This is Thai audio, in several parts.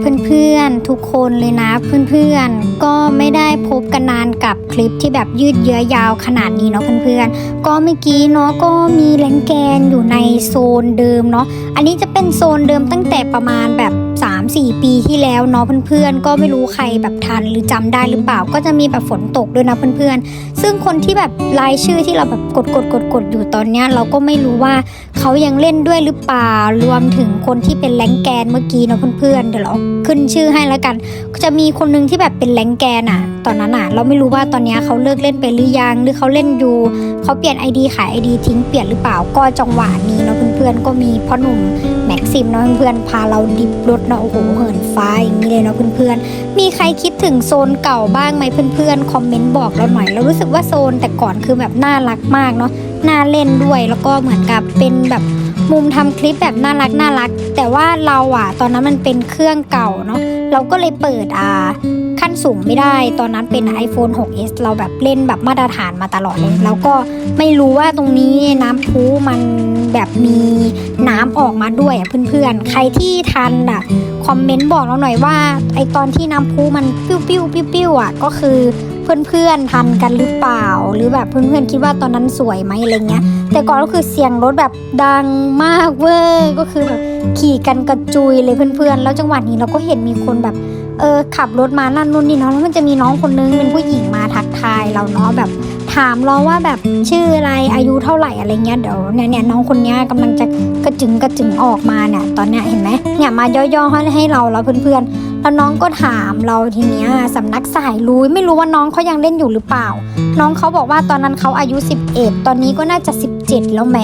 เพื่อนๆ ทุกคนเลยนะเพื่อนๆ ก็ไม่ได้พบกันนานกับคลิปที่แบบยืดเยื้อยาวขนาดนี้เนาะเพื่อนๆ ก็เมื่อกี้เนาะก็มีแรงแกนอยู่ในโซนเดิมเนาะอันนี้จะเป็นโซนเดิมตั้งแต่ประมาณแบบ 3-4 ปีที่แล้วเนาะเพื่อนๆ ก็ไม่รู้ใครแบบทันหรือจำได้หรือเปล่า ก็จะมีแบบฝนตกด้วยนะเพื่อนๆ ซึ่งคนที่แบบรายชื่อที่เราแบบกดกดกดกดอยู่ตอนเนี้ยเราก็ไม่รู้ว่าเขายังเล่นด้วยหรือเปล่า รวมถึงคนที่เป็นแรงแกนเมื่อกี้เนาะเพื่อนๆ เดี๋ยวเราขึ้นชื่อให้แล้วกัน จะมีคนหนึงที่แบบเป็นแรงแกนอะตอนนั้นอะเราไม่รู้ว่าตอนเนี้ยเขาเลิกเล่นไปหรือยังหรือเขาเล่นอยู่เขาเปลี่ยน ID ขาย ID ทิ้งเปลี่ยนหรือเปล่าก็จังหวะนี้เนาะเพื่อนๆ ก็มีพ่อหนุ่มแม็กซิมเนาะเพื่อนๆพาเราดิบรถนาะโอ้โหเหินฟ้าอย่างนี้เลยเนาะเพื่อนๆ มีใครคิดถึงโซนเก่าบ้างไหมเพื่อนๆ คอมเมนต์บอกเราหน่อย เรารู้สึกว่าโซนแต่ก่อนคือแบบน่ารักมากเนาะ น่าเล่นด้วยแล้วก็เหมือนกับเป็นแบบมุมทำคลิปแบบน่ารักน่ารัก แต่ว่าเราอะตอนนั้นมันเป็นเครื่องเก่าเนาะ เราก็เลยเปิดอ่า ขั้นสูงไม่ได้ ตอนนั้นเป็น iPhone 6s เราแบบเล่นแบบมาตรฐานมาตลอดเลย แล้วก็ไม่รู้ว่าตรงนี้น้ำพุมันแบบมีน้ำออกมาด้วยอะเพื่อนๆ ใครที่ทันอะคอมเมนต์บอกเราหน่อยว่าไอตอนที่น้ำพุมันปิ้วปิ้วปิ้วปิ้วอะก็คือ เพื่อนๆทันกันหรือเปล่า หรือแบบเพื่อนๆคิดว่าตอนนั้นสวยไหมอะไรเงี้ย แต่ก่อนก็คือเสียงรถแบบดังมากเวอร์ก็คือแบบขี่กันกระจุยเลยเพื่อนๆ แล้วจังหวะนี้เราก็เห็นมีคนแบบเออขับรถมานั่นนู่นนี่เนาะแล้วมันจะมีน้องคนนึงเป็นผู้หญิงมาทักทายเราเนาะแบบถามเราว่าแบบชื่ออะไรอายุเท่าไหร่อะไรเงี้ยเดี๋ยวเนี่ยเนี่ยน้องคนนี้ยกำลังจะกระจึงกระจึงออกมาเนี่ยตอนเนี้ยเห็นไหมเนี่ยมาย่อๆให้ให้เราแล้วเพื่อนๆ แล้วน้องก็ถามเราทีเนี้ยสำนักสายลุยไม่รู้ว่าน้องเขายังเล่นอยู่หรือเปล่า น้องเขาบอกว่าตอนนั้นเขาอายุ 11 ตอนนี้ก็น่าจะ 17 แล้วไหม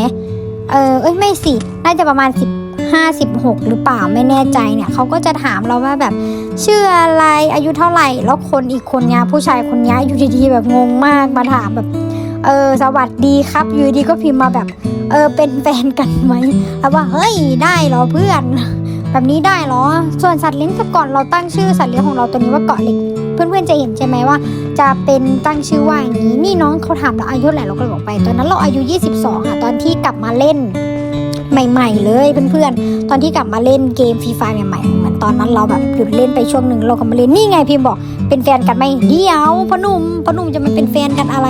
เออเอ้ยไม่สิ น่าจะประมาณ 15 16 หรือเปล่าไม่แน่ใจเนี่ยเขาก็จะถามเราว่าแบบชื่ออะไรอายุเท่าไหร่ แล้วคนอีกคนเนี้ยผู้ชายคนนี้อยู่ดีๆแบบงงมากมาถามแบบเออสวัสดีครับอยู่ดีก็พิมพ์มาแบบ เออเป็นแฟนกันไหมแล้วว่าเฮ้ยได้เหรอเพื่อน แบบนี้ได้เหรอ ส่วนสัตว์เลี้ยงแต่ก่อนเราตั้งชื่อสัตว์เลี้ยงของเราตัวนี้ว่าเกาะเหล็ก เพื่อนๆจะเห็นใช่ไหมว่า จะเป็นตั้งชื่อว่าอย่างนี้ นี่น้องเขาถามเราอายุไหร่เราก็บอกไป ตอนนั้นเราอายุ 22ค่ะตอนที่กลับมาเล่นใหม่ ๆ เลยเพื่อนๆ ตอนที่กลับมาเล่นเกมฟรีไฟใหม่ๆ เหมือนตอนนั้นเราแบบหยุดเล่นไปช่วงหนึ่งเราก็มาเล่นนี่ไงพิมพ์บอกเป็นแฟนกันไหมเดี๋ยวพนุ่มพนุ่มจะมาเป็นแฟนกันอะไร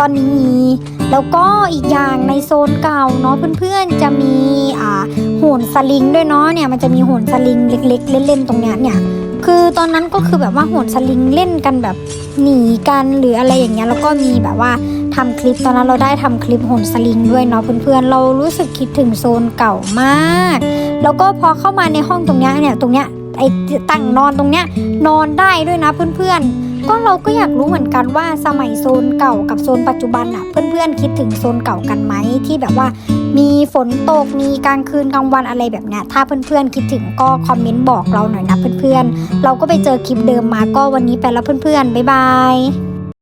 ตอนนี้ แล้วก็อีกอย่างในโซนเก่าเนาะเพื่อนๆจะมีอ่าโหนสลิงด้วยเนาะเนี่ยมันจะมีโหนสลิงเล็ก ๆ เล่นๆตรงเนี้ยเนี่ยคือตอนนั้นก็คือแบบว่าโหนสลิงเล่นกันแบบหนีกันหรืออะไรอย่างเงี้ยแล้วก็มีแบบว่าทำคลิปตอนนั้นเราได้ทำคลิปโหนสลิงด้วยเนาะเพื่อนๆเรารู้สึกคิดถึงโซนเก่ามาก แล้วก็พอเข้ามาในห้องตรงเนี้ยเนี่ยตรงเนี้ยไอ้ตั้งนอนตรงเนี้ยนอนได้ด้วยนะเพื่อนๆ ก็เราก็อยากรู้เหมือนกันว่าสมัยโซนเก่ากับโซนปัจจุบันอะเพื่อนๆคิดถึงโซนเก่ากันไหมที่แบบว่า มีฝนตกมีกลางคืนกลางวันอะไรแบบเนี้ยถ้าเพื่อนๆคิดถึงก็คอมเมนต์บอกเราหน่อยนะเพื่อนๆเราก็ไปเจอคลิปเดิมมาก็วันนี้ไปแล้วเพื่อนๆบ๊ายบาย